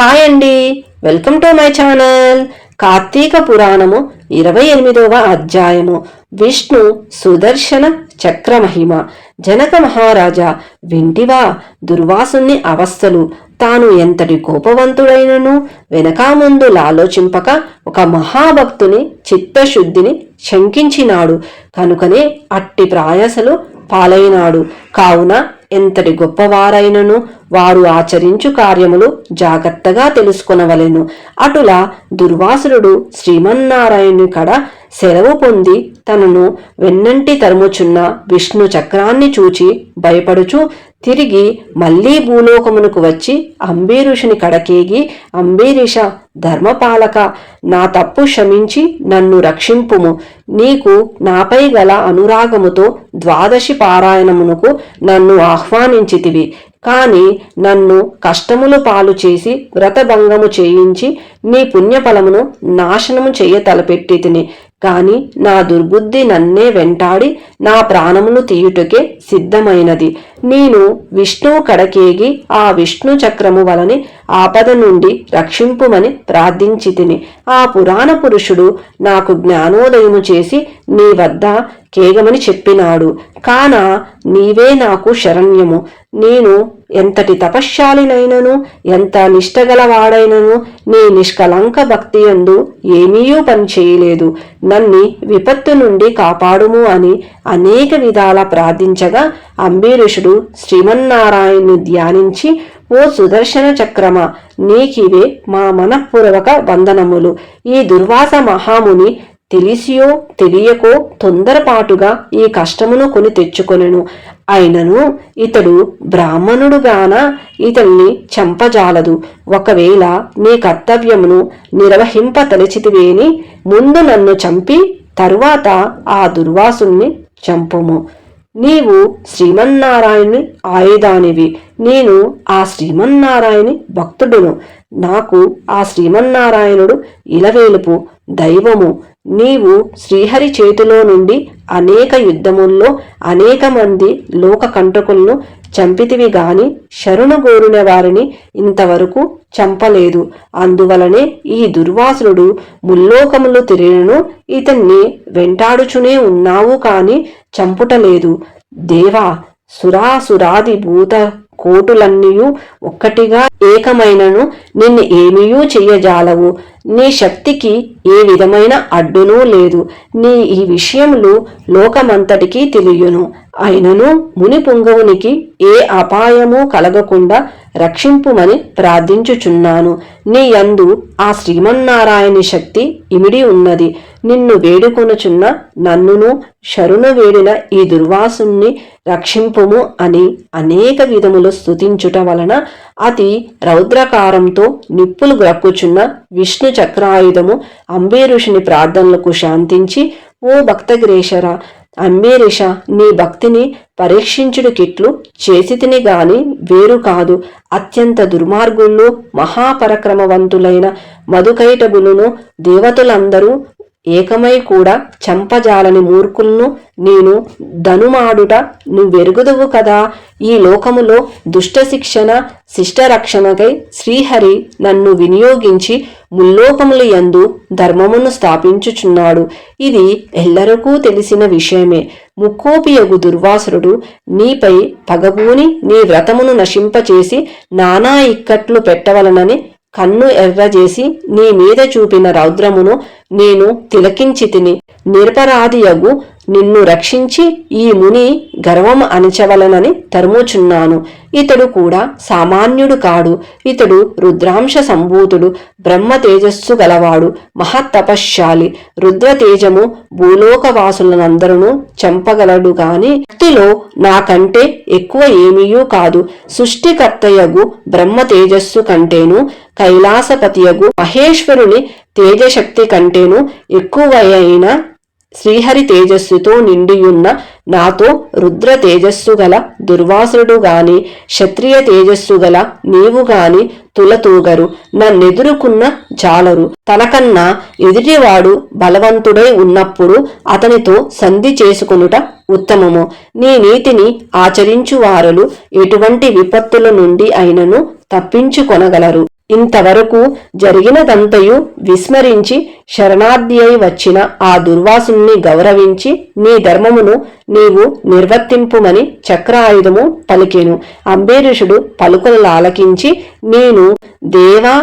Hi అండి. Welcome to my channel. Karthika పురాణము ఇరవై ఎనిమిదవ అధ్యాయము. విష్ణు సుదర్శన చక్రమహిమ జనక మహారాజా వింటివా దుర్వాసుని అవస్థలు. తాను ఎంతటి కోపవంతుడైనను? వెనకా ముందు లాలోచింపక ఒక మహాభక్తుని చిత్తశుద్ధిని శంకించినాడు. కనుకనే అట్టి ప్రాయసలు పాలైనాడు. కావున ఎంతటి గొప్పవారైనను వారు ఆచరించు కార్యములు జాగ్రత్తగా తెలుసుకొనవలెను. అటులా దుర్వాసురుడు శ్రీమన్నారాయణుని కడ సెలవు పొంది తనను వెన్నంటి తరుముచున్న విష్ణు చక్రాన్ని చూచి భయపడుచు తిరిగి మళ్ళీ భూలోకమునకు వచ్చి అంబీరుషుని కడకేగి అంబీరిష ధర్మపాలక నా తప్పు క్షమించి నన్ను రక్షింపుము. నీకు నాపై గల అనురాగముతో ద్వాదశి పారాయణమునకు నన్ను ఆహ్వానించితివి. కాని నన్ను కష్టములు పాలు చేసి వ్రతభంగము చేయించి నీ పుణ్యఫలమును నాశనము చెయ్య తలపెట్టి తిని కాని నా దుర్బుద్ధి నన్నే వెంటాడి నా ప్రాణమును తీయుటకే సిద్ధమైనది. నేను విష్ణువు కడకేగి ఆ విష్ణు చక్రము వలని ఆపద నుండి రక్షింపుమని ప్రార్థించి తిని ఆ పురాణ పురుషుడు నాకు జ్ఞానోదయము చేసి నీ వద్ద కేగమని చెప్పినాడు. కాన నీవే నాకు శరణ్యము. నేను ఎంతటి తపశ్శాలినైనను ఎంత నిష్టగలవాడైనను నీ నిష్కలంక భక్తి యందు ఏమీయూ పని చేయలేదు నన్ని విపత్తు నుండి కాపాడుము అని అనేక విధాల ప్రార్థించగా అంబీరుషుడు శ్రీమన్నారాయణ్ణి ధ్యానించి ఓ సుదర్శన చక్రమ నీకివే మా మనఃపూర్వక వందనములు. ఈ దుర్వాస మహాముని తెలిసియో తెలియకో తొందరపాటుగా ఈ కష్టమును కొని తెచ్చుకొనెను. అయినను ఇతడు బ్రాహ్మణుడుగాన ఇతన్ని చంపజాలదు. ఒకవేళ నీ కర్తవ్యమును నిర్వహింప తలచితివేని ముందు నన్ను చంపి తరువాత ఆ దుర్వాసుని చంపుము. నీవు శ్రీమన్నారాయణుని ఆయుధానివి. నేను ఆ శ్రీమన్నారాయణి భక్తుడును. నాకు ఆ శ్రీమన్నారాయణుడు ఇలవేలుపు దైవము. నీవు శ్రీహరి చేతిలో నుండి అనేక యుద్ధముల్లో అనేక మంది లోక కంటకులను చంపితివి గాని శరణు గోరిన వారిని ఇంతవరకు చంపలేదు. అందువలనే ఈ దుర్వాసుడు ముల్లోకములు తిరిగినను ఇతన్ని వెంటాడుచునే ఉన్నావు కాని చంపుటలేదు. దేవా సురాసురాది భూత కోటులన్నీయు ఒక్కటిగా ఏకమైనను నిన్ను ఏమీయూ చెయ్యజాలవు. నీ శక్తికి ఏ విధమైన అడ్డునూ లేదు. నీ ఈ విషయములు లోకమంతటికీ తెలియను. అయినను ముని పుంగవునికి ఏ అపాయము కలగకుండా రక్షింపుమని ప్రార్థించుచున్నాను. నీ యందు ఆ శ్రీమన్నారాయణ శక్తి ఇమిడి ఉన్నది. నిన్ను వేడుకొనుచున్న నన్నును శరును వేడిన ఈ దుర్వాసుణ్ణి రక్షింపుము అని అనేక విధములు స్థుతించుట వలన అతి రౌద్రకారంతో నిప్పులు గ్రక్కుచున్న విష్ణు చక్రాయుధము అంబేరుషుని ప్రార్థనలకు శాంతించి ఓ భక్తగిరేశర అంబేరిష నీ భక్తిని పరీక్షించుడు కిట్లు చేసితిని గాని వేరు కాదు. అత్యంత దుర్మార్గుల్లో మహాపరక్రమవంతులైన మధుకైటబులును దేవతలందరూ ఏకమై కూడా చంపజాలని మూర్ఖులను నేను ధనుమాడుట నువ్వెరుగుదువు కదా. ఈ లోకములో దుష్ట శిక్షణ శిష్టరక్షణకై శ్రీహరి నన్ను వినియోగించి ముల్లోకముల యందు ధర్మమును స్థాపించుచున్నాడు. ఇది ఎల్లరకూ తెలిసిన విషయమే. ముక్కోపియగు దుర్వాసురుడు నీపై పగబూని నీ వ్రతమును నశింపచేసి నానా ఇక్కట్లు పెట్టవలనని కన్ను ఎర్రజేసి నీ మీద చూపిన రౌద్రమును నేను తిలకించి తిని నిరపరాధియగు నిన్ను రక్షించి ఈ ముని గర్వము అణచవలనని తరుముచున్నాను. ఇతడు కూడా సామాన్యుడు కాడు. ఇతడు రుద్రాంశ సంభూతుడు బ్రహ్మ తేజస్సు గలవాడు మహత్తపశ్శాలి రుద్ర తేజము భూలోకవాసులనందరూ చంపగలడు గాని భక్తిలో నాకంటే ఎక్కువ ఏమీయూ కాదు. సృష్టికర్తయగు బ్రహ్మ తేజస్సు కంటేను కైలాసపతియగు మహేశ్వరుని తేజశక్తి కంటేను ఎక్కువైన శ్రీహరి తేజస్సుతో నిండియున్న నాతో రుద్ర తేజస్సు గల దుర్వాసుడు గాని క్షత్రియ తేజస్సు గల నీవు గాని తులతూగరు. నన్నెదురుకున్న జాలరు. తనకన్నా ఎదుటివాడు బలవంతుడై ఉన్నప్పుడు అతనితో సంధి చేసుకొనుట ఉత్తమము. నీ నీతిని ఆచరించు వారలు ఎటువంటి విపత్తుల నుండి అయినను తప్పించుకొనగలరు. ఇంతవరకు జరిగినదంతయు విస్మరించి శరణార్థి అయి వచ్చిన ఆ దుర్వాసుని గౌరవించి నీ ధర్మమును నీవు నిర్వర్తింపుమని చక్రాయుధము పలికెను. అంబేరుషుడు పలుకులు ఆలకించి నేను దేవా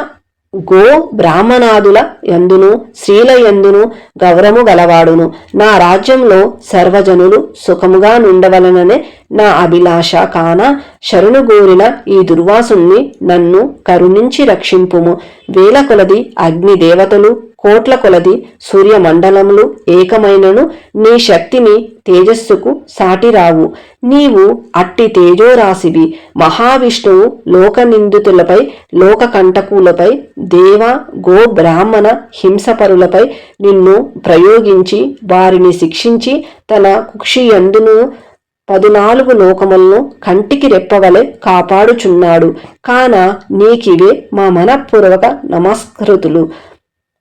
గో బ్రాహ్మణాదుల యందును స్త్రీల యందును గౌరవము గలవాడును. నా రాజ్యంలో సర్వజనులు సుఖముగా నుండవలననే నా అభిలాష కాన శరణుగోరిన ఈ దుర్వాసుణ్ణి నన్ను కరుణించి రక్షింపుము. వేల కొలది అగ్నిదేవతలు కోట్ల కొలది సూర్యమండలములు ఏకమైనను నీ శక్తిని తేజస్సుకు సాటిరావు నీవు అట్టి తేజోరాశివి. మహావిష్ణువు లోకనిందితులపై లోకకంటకులపై దేవ గో బ్రాహ్మణ హింసపరులపై నిన్ను ప్రయోగించి వారిని శిక్షించి తన కుక్షియందును పదునాలుగు లోకములను కంటికి రెప్పవలె కాపాడుచున్నాడు. కాన నీకివే మా మనఃపూర్వక నమస్కృతులు.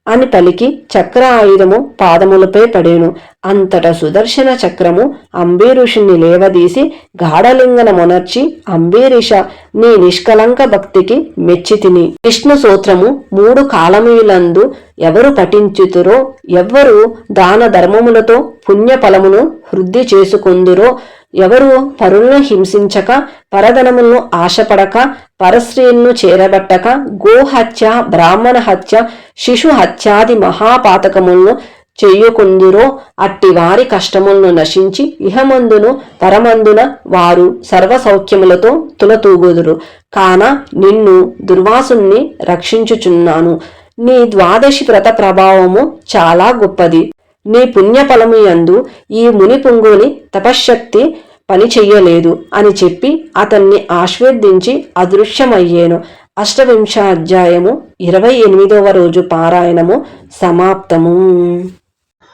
అని పలికి చక్ర ఆయుధము పాదములపై పడేను. అంతట సుదర్శన చక్రము అంబీరుషుణ్ణి లేవదీసి గాఢలింగన మొనర్చి అంబీరిష నీ నిష్కలంక భక్తికి మెచ్చితిని విష్ణు సూత్రము మూడు కాలములందు ఎవరు పఠించుతురో ఎవ్వరు దాన ధర్మములతో పుణ్యఫలమును వృద్ధి చేసుకుందురో ఎవరు పరులను హింసించక పరధనములను ఆశపడక పరశ్రీలను చేరబట్టక గోహత్య బ్రాహ్మణ హత్య శిశు హత్యాది మహాపాతకములను చెయ్యుకుందురో అట్టి వారి కష్టములను నశించి ఇహమందును పరమందున వారు సర్వసౌఖ్యములతో తులతూగుదురు. కాన నిన్ను దుర్వాసుని రక్షించుచున్నాను. నీ ద్వాదశి వ్రత ప్రభావము చాలా గొప్పది. నీ పుణ్యఫలము యందు ఈ ముని పొంగుని తపశ్శక్తి పని చెయ్యలేదు అని చెప్పి అతన్ని ఆశీర్వదించి అదృశ్యమయ్యేను. అష్టవింశ అధ్యాయము ఇరవై ఎనిమిదవ రోజు పారాయణము సమాప్తము.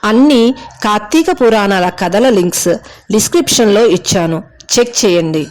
అన్ని కార్తీక పురాణాల కథల లింక్స్ డిస్క్రిప్షన్లో ఇచ్చాను. చెక్ చేయండి.